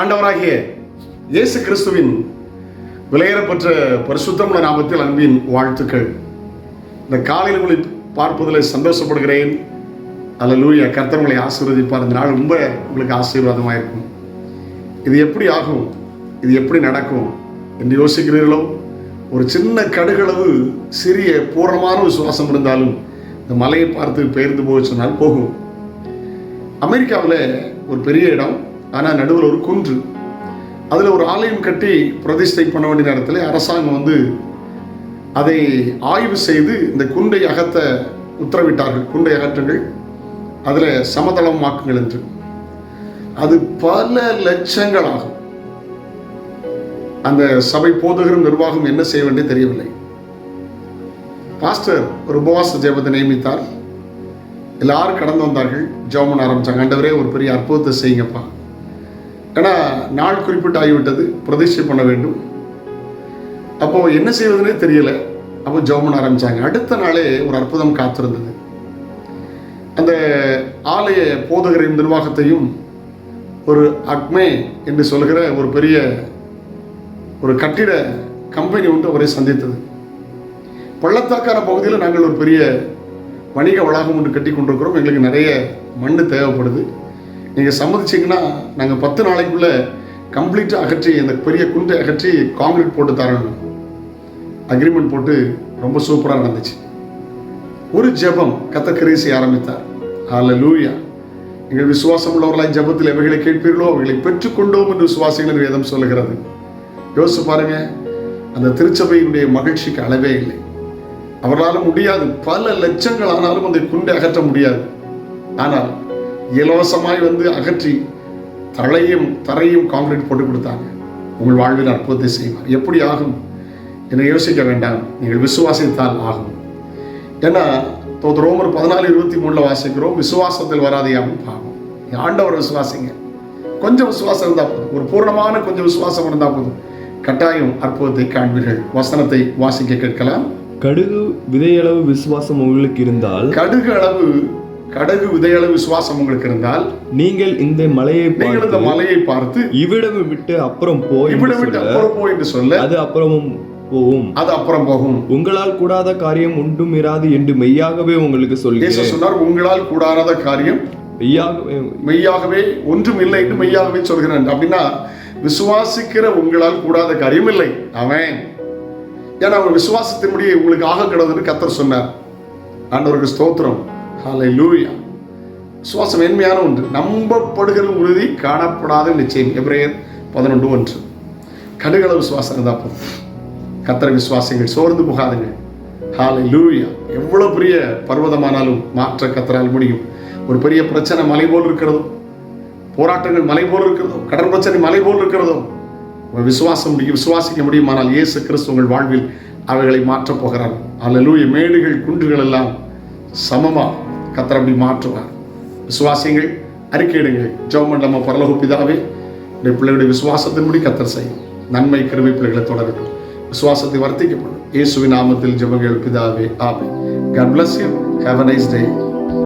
ஆண்டவராகிய இயேசு கிறிஸ்துவின் விலையேறப்பெற்ற பரிசுத்தமுள்ள நாமத்தில் அன்பின் வாழ்த்துக்கள். இந்த காலையில் உங்களை பார்ப்பதில் சந்தோஷப்படுகிறேன். அல்ல லூயா கர்த்தவங்களை ஆசீர்வதிப்பார். இந்த நாள் ரொம்ப உங்களுக்கு ஆசீர்வாதமாக இருக்கும். இது எப்படி ஆகும்? இது எப்படி நடக்கும்? என்று யோசிக்கிறீர்களோ? ஒரு சின்ன கடுகளவு சிறிய பூர்ணமான விசுவாசம் இருந்தாலும் இந்த மலையை பார்த்து பெயர்ந்து போக சொன்னால் போகும். அமெரிக்காவில் ஒரு பெரிய இடம். ஆனால் நடுவில் ஒரு குன்று. அதில் ஒரு ஆலயம் கட்டி பிரதிஷ்டை பண்ண வேண்டிய நேரத்தில் அரசாங்கம் வந்து அதை ஆய்வு செய்து இந்த குண்டை அகத்த உத்தரவிட்டார்கள். குண்டை அகற்றுங்கள். அதில் சமதளமாக்குங்கள் என்று. அது பல லட்சங்கள் ஆகும். அந்த சபை போதகரும் நிர்வாகம் என்ன செய்ய வேண்டிய தெரியவில்லை. பாஸ்டர் ஒரு உபவாச ஜெபத்தை நியமித்தார். எல்லாரும் கடந்து வந்தார்கள். ஜோமன் ஆரம்பிச்சாங்க. ஆண்டவரே ஒரு பெரிய அற்புதத்தை செய்யுங்கப்பா. ஏன்னா நாள் குறிப்பிட்டு ஆகிவிட்டது பிரதிஷ்டை பண்ண வேண்டும். அப்போ என்ன செய்வதுனே தெரியல. அப்போ ஜெபம் ஆரம்பித்தாங்க அடுத்த நாளே ஒரு அற்புதம் காத்திருந்தது. அந்த ஆலய போதகரின் நிர்வாகத்தையும் ஒரு அக்மே என்று சொல்கிற ஒரு பெரிய ஒரு கட்டிட கம்பெனி ஒன்று அவரை சந்தித்தது. பள்ளத்தாக்கான பகுதியில் நாங்கள் ஒரு பெரிய வணிக வளாகம் ஒன்று கட்டி கொண்டிருக்கிறோம். எங்களுக்கு நிறைய மண் தேவைப்படுது. நீங்கள் சம்மதிச்சிங்கன்னா நாங்கள் பத்து நாளைக்குள்ளே கம்ப்ளீட்டாக அகற்றி அந்த பெரிய குண்டை அகற்றி காங்கிரீட் போட்டு தரணும். அக்ரிமெண்ட் போட்டு ரொம்ப சூப்பராக நடந்துச்சு. ஒரு ஜெபம் கத்த கிரேசி ஆரம்பித்தார். அதில் லூயா எங்கள் விசுவாசம் உள்ளவர்களாய் ஜெபத்தில் எவைகளை கேட்பீர்களோ? அவைகளை பெற்றுக்கொண்டோம் என்று விசுவாசிகள் வேதம் சொல்லுகிறது. யோசிச்சு பாருங்க அந்த திருச்சபையினுடைய மகிழ்ச்சிக்கு அளவே இல்லை. அவர்களால் முடியாது. பல லட்சங்கள் ஆனாலும் அந்த குண்டை அகற்ற முடியாது. ஆனால் இலவசமாய் வந்து அகற்றி தழையும் தரையும் காங்கிரீட் போட்டு கொடுத்தாங்க. உங்கள் வாழ்வில் அற்புதத்தை செய்வார். எப்படி ஆகும்? என்னை யோசிக்க வேண்டாம். நீங்கள் விசுவாசித்தால் ஆகும். ஏன்னா ரோமர் பதினாலு இருபத்தி மூணுல வாசிக்கிறோம் விசுவாசத்தில் வராதையாமல் பாவம். ஆண்டவர் விசுவாசிங்க. கொஞ்சம் விசுவாசம் இருந்தால் போதும். ஒரு பூர்ணமான கொஞ்சம் விசுவாசம் இருந்தால் போதும். கட்டாயம் அற்புதத்தை காண்பீர்கள். வசனத்தை வாசிக்க கேட்கலாம். கடுகு விதையளவு விசுவாசம் உங்களுக்கு இருந்தால் கடுகு அளவு கடுகு விதையளவு விசுவாசம் உங்களுக்கு இருந்தால் நீங்கள் இந்த மலையை நீங்கள் இந்த பார்த்து மலையை பார்த்து இவ்விடம் விட்டு அப்புறம் போ என்று இவ்விடம் விட்டு சொல்ல, அப்புறம் போ என்று சொல்ல அது அப்புறமும் போகும். அது அப்புறம் போகும். உங்களால் கூடாத காரியம் ஒன்றும் இராது என்று மெய்யாகவே உங்களுக்கு சொல்கிறேன். சொன்னார் உங்களால் கூடாத காரியம் மெய்யாகவே மெய்யாகவே ஒன்றும் இல்லை என்று மெய்யாகவே சொல்கிறேன். அப்படின்னா விசுவாசிக்கிற உங்களால் கூடாத காரியம் இல்லை. அவன் ஏன்னா அவர் விசுவாசத்தின்படி உங்களுக்கு ஆக கிடதுன்னு கத்தர் சொன்னார். ஆண்டவருக்கு ஸ்தோத்திரம். ஹாலை லூயா விசுவாசம் மேன்மையான ஒன்று. நம்பப்படுகிற உறுதி காணப்படாத நிச்சயம் எப்ரேயர் பதினொன்று ஒன்று. கடுகளவு விசுவாசம் இருந்தால் போதும். கத்தரை விசுவாசிங்கள் சோர்ந்து போகாதுங்க ஹாலை லூயா எவ்வளோ பெரிய பர்வதமானாலும் மாற்ற கத்தரால் முடியும். ஒரு பெரிய பிரச்சனை மலை போல் இருக்கிறதோ போராட்டங்கள் மலை போல் இருக்கிறதோ கடன் பிரச்சனை மலை போல் இருக்கிறதோ உங்கள் விசுவாசம் முடியும் விசுவாசிக்க முடியுமானால் இயேசு கிறிஸ்து உங்கள் வாழ்வில் அவைகளை மாற்றப் போகிறார். அல்லூய மேடுகள் குன்றுகள் எல்லாம் சமமாக கத்தர் அப்படி மாற்றுவார். விசுவாசியங்கள் அறிக்கையிடுங்கள். ஜெவமண்டலமா பரலோக பிதாவே இந்த பிள்ளைகளுடைய விசுவாசத்தின்படி கத்தர் செய்யும். நன்மை கருவி பிள்ளைகளை தொடரட்டும். விசுவாசத்தை வர்த்திக்கப்படும். இயேசுவின் நாமத்தில் ஜெபங்கள் பிதாவே ஆமே God bless you have a nice day